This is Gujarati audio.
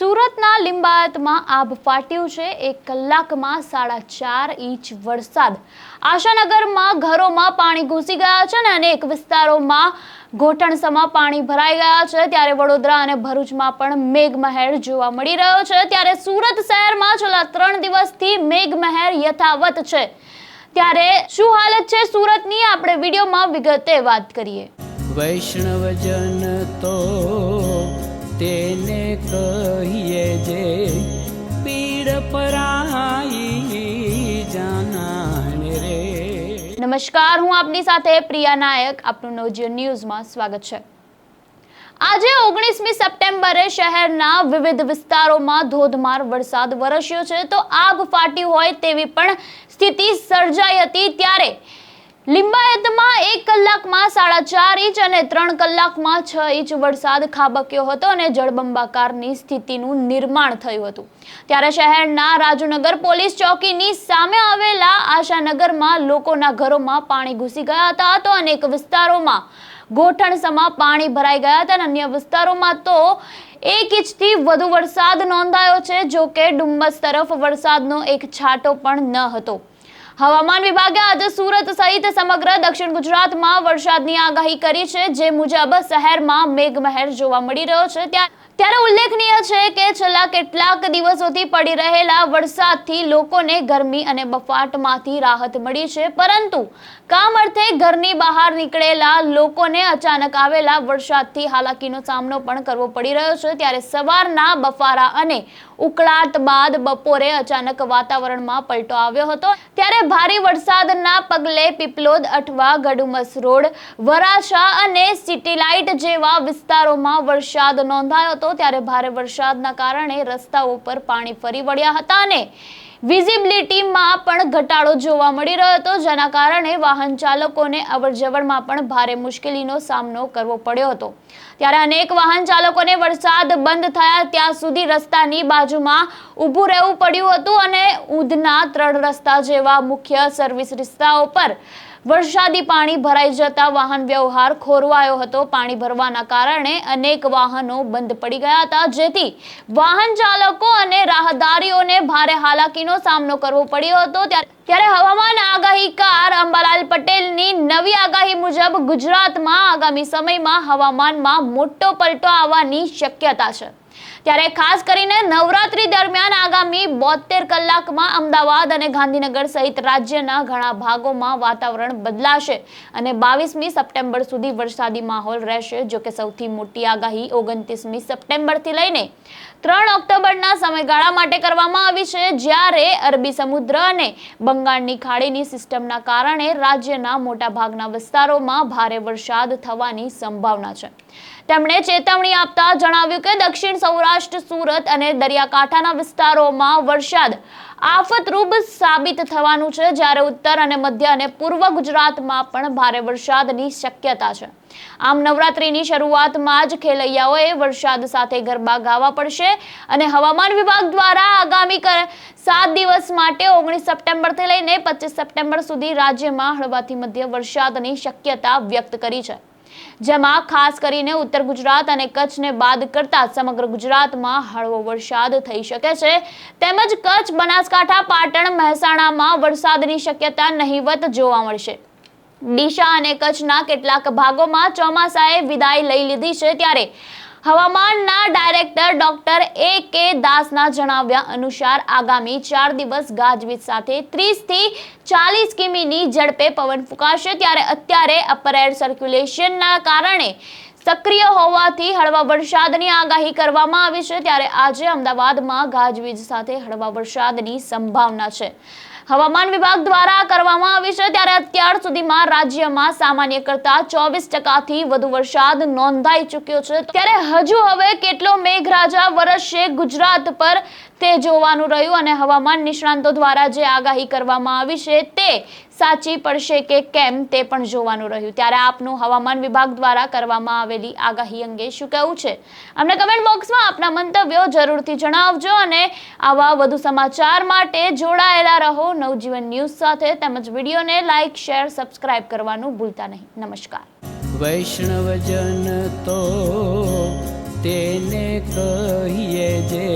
સુરતના લિંબાયતમાં આભ ફાટ્યું છે. એક કલાકમાં સાડા ચાર ઇંચ વરસાદ. આશાનગરમાં ઘરોમાં પાણી ઘૂસી ગયા છે અને અનેક વિસ્તારોમાં ઘોટણસમાં પાણી ભરાઈ ગયા છે. ત્યારે વડોદરા અને ભરૂચમાં પણ મેઘમહેર જોવા મળી રહ્યો છે. ત્યારે સુરત શહેરમાં છેલ્લા ત્રણ દિવસથી મેઘમહેર યથાવત છે. ત્યારે શું હાલત છે સુરતની? આપણે વિડીયોમાં વિગતે વાત કરીએ. વૈષ્ણવજન તો તેને કહીએ જે પીડ પરાઈ જાનાને રે. નમસ્કાર, હું આપની સાથે પ્રિયા નાયક, આપનું નવજીવન ન્યૂઝમાં સ્વાગત છે. આજે ઓગણીસમી સપ્ટેમ્બરે શહેરના વિવિધ વિસ્તારોમાં ધોધમાર વરસાદ વરસ્યો છે. તો આગ ફાટી હોય તેવી પણ સ્થિતિ સર્જાઈ હતી ત્યારે લિંબાયતમાં એક કલાકમાં સાડા ચાર ઇંચ અને ત્રણ કલાકમાં છ ઇંચ વરસાદ ખાબક્યો હતો અને જળબંબાકારની સ્થિતિનું નિર્માણ થયું હતું. ત્યારે શહેરના રાજુનગર પોલીસ ચોકીની સામે આવેલા આશાનગરમાં લોકોના ઘરોમાં પાણી ઘૂસી ગયા હતા તો અનેક વિસ્તારોમાં ગોઠણસમાં પાણી ભરાઈ ગયા હતા અને અન્ય વિસ્તારોમાં તો એક ઇંચથી વધુ વરસાદ નોંધાયો છે, જો કે ડુમ્મસ તરફ વરસાદનો એક છાંટો પણ ન હતો. હવામાન વિભાગે આજે સુરત સહિત સમગ્ર દક્ષિણ ગુજરાતમાં વરસાદની આગાહી કરી છે. જે મુજબ શહેરમાં મેઘમહેર જોવા મળી રહ્યો છે. ત્યાં ત્યારે ઉલ્લેખનીય છે કે છેલ્લા કેટલાક દિવસોથી પડી રહેલા વરસાદથી લોકોને ગરમી અને બફાટમાંથી રાહત મળી છે. પરંતુ કામ અર્થે ઘરની બહાર નીકળેલા લોકોને અચાનક આવેલા વરસાદથી હાલાકીનો સામનો પણ કરવો પડી રહ્યો છે. ત્યારે સવારના બફારા અને ઉકળાટ બાદ બપોરે અચાનક વાતાવરણમાં પલટો આવ્યો હતો. ત્યારે ભારે વરસાદના પગલે પીપલોદ, અઠવા ગડુમસ રોડ, વરાછા અને સિટી લાઇટ જેવા વિસ્તારોમાં વરસાદ નોંધાયો હતો ત્યારે ભારે વરસાદના કારણે રસ્તાઓ પર પાણી ફરી વળ્યા હતા અને વિઝિબિલિટીમાં પણ ઘટાડો જોવા મળી રહ્યો હતો, જેના કારણે વાહન ચાલકોને અવરજવરમાં પણ ભારે મુશ્કેલીનો સામનો કરવો પડ્યો હતો. ત્યારે અનેક વાહન ચાલકોને વરસાદ બંધ થયા, ત્યાં સુધી રસ્તાની બાજુમાં ઊભું રહેવું પડ્યું હતું અને ઉધના ત્રણ રસ્તા જેવા મુખ્ય સર્વિસ રસ્તાઓ પર વરસાદી પાણી ભરાઈ જતા વાહન વ્યવહાર ખોરવાયો હતો. પાણી ભરવાના કારણે અનેક વાહનો બંધ પડી ગયા હતા. જેથી વાહન ચાલકો અને રાહદારીઓને ભારે હાલાકીનો સામનો કરવો પડ્યો હતો. ત્યારે ત્યારે હવામાન આગાહીકાર અંબાલાલ પટેલની નવી આગાહી મુજબ ગુજરાતમાં આગામી સમયમાં હવામાનમાં મોટો પલટો આવવાની શક્યતા છે. ત્યારે ખાસ કરીને નવરાત્રી દરમિયાન આગામી બોતેર કલાકમાં અમદાવાદ અને ગાંધીનગર સહિત રાજ્યના ઘણા ભાગોમાં વાતાવરણ બદલાશે અને બાવીસમી સપ્ટેમ્બર સુધી વરસાદી માહોલ રહેશે જો કે સૌથી મોટી આગાહી ઓગણત્રીસમી સપ્ટેમ્બરથી લઈને ત્રણ ઓક્ટોબરના સમયગાળા માટે કરવામાં આવી છે. જ્યારે અરબી સમુદ્ર અને બંગાળની ખાડીની સિસ્ટમના કારણે રાજ્યના મોટાભાગના વિસ્તારોમાં ભારે વરસાદ થવાની સંભાવના છે. તેમણે ચેતવણી આપતા જણાવ્યું કે દક્ષિણ સૌરાષ્ટ્ર, સુરત અને દરિયાકાંઠાના વિસ્તારોમાં વરસાદ આફતરૂપ સાબિત થવાનું છે. જ્યારે ઉત્તર અને મધ્ય અને પૂર્વ ગુજરાતમાં પણ ભારે વરસાદની શક્યતા છે. આમ નવરાત્રિની શરૂઆતમાં જ ખેલૈયાઓએ વરસાદ સાથે ગરબા ગાવા પડશે અને હવામાન વિભાગ દ્વારા આગામી સાત દિવસ માટે ઓગણીસ સપ્ટેમ્બરથી લઈને પચીસ સપ્ટેમ્બર સુધી રાજ્યમાં હળવાથી મધ્ય વરસાદની શક્યતા વ્યક્ત કરી છે. જેમાં ખાસ કરીને ઉત્તર ગુજરાત અને કચ્છને બાદ કરતા સમગ્ર ગુજરાતમાં હળવો વરસાદ થઈ શકે છે. તેમજ કચ્છ, બનાસકાંઠા, પાટણ, મહેસાણામાં વરસાદની શક્યતા નહીવત જોવા મળશે. ડીશા અને કચ્છના કેટલાક ભાગોમાં ચોમાસાએ વિદાય લઈ લીધી છે ત્યારે હવામાનના ડાયરેક્ટર ડોક્ટર એ કે દાસના જણાવ્યા અનુસાર આગામી ચાર દિવસ ગાજવીજ સાથે ત્રીસથી ચાલીસ કિમીની ઝડપે પવન ફૂંકાશે ત્યારે અત્યારે અપર એર સર્ક્યુલેશનના કારણે સક્રિય હોવાથી હળવા વરસાદની આગાહી કરવામાં આવી છે. ત્યારે આજે અમદાવાદમાં ગાજવીજ સાથે હળવા વરસાદની સંભાવના છે. હવામાન વિભાગ દ્વારા કરવામાં આવી છે ત્યારે અત્યાર સુધીમાં રાજ્યમાં સામાન્ય કરતા ચોવીસ ટકાથી વધુ વરસાદ નોંધાઈ ચૂક્યો છે. ત્યારે હજુ હવે કેટલો મેઘરાજા વરસશે ગુજરાત પર તે જોવાનું રહ્યું અને હવામાન નિષ્ણાંતો દ્વારા જે આગાહી કરવામાં આવી છે તે સાચી પડશે કે કેમ તે પણ જોવાનું રહ્યું. ત્યારે આપનું હવામાન વિભાગ દ્વારા કરવામાં આવેલી આગાહી અંગે શું કહેવું છે? અમને કમેન્ટ બોક્સમાં આપના મંતવ્યો જરૂરથી જણાવજો અને આવા વધુ સમાચાર માટે જોડાયેલા રહો નવજીવન ન્યૂઝ સાથે. તેમજ વિડીયોને લાઇક શેર સબસ્ક્રાઇબ કરવાનું ભૂલતા નહીં. નમસ્કાર. વૈષ્ણવજન તો તેને કહીએ જે